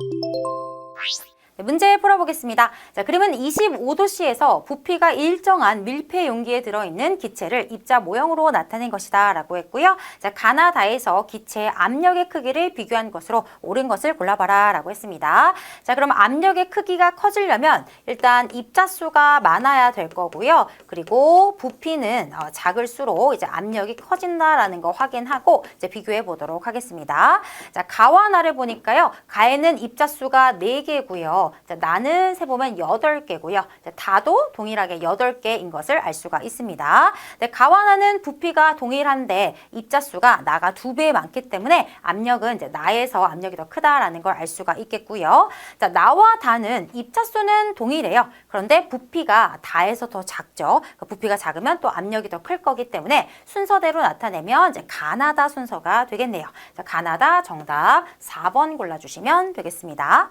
네, 문제 풀어보겠습니다. 자, 그러면 25도씨에서 부피가 일정한 밀폐 용기에 들어있는 기체를 입자 모형으로 나타낸 것이다 라고 했고요. 자, 가나다에서 기체의 압력의 크기를 비교한 것으로 옳은 것을 골라봐라 라고 했습니다. 자, 그럼 압력의 크기가 커지려면 일단 입자수가 많아야 될 거고요. 그리고 부피는 어, 작을수록 이제 압력이 커진다라는 거 확인하고 이제 비교해 보도록 하겠습니다. 자, 가와 나를 보니까요. 가에는 입자수가 4개고요. 자, 나는 세보면 8개고요. 자, 다도 동일하게 8개인 것을 알 수가 있습니다. 네, 가와 나는 부피가 동일한데 입자수가 나가 두 배 많기 때문에 압력은 이제 나에서 압력이 더 크다라는 걸 알 수가 있겠고요. 자, 나와 다는 입자수는 동일해요. 그런데 부피가 다에서 더 작죠. 그 부피가 작으면 또 압력이 더 클 거기 때문에 순서대로 나타내면 이제 가나다 순서가 되겠네요. 자, 가나다 정답 4번 골라주시면 되겠습니다.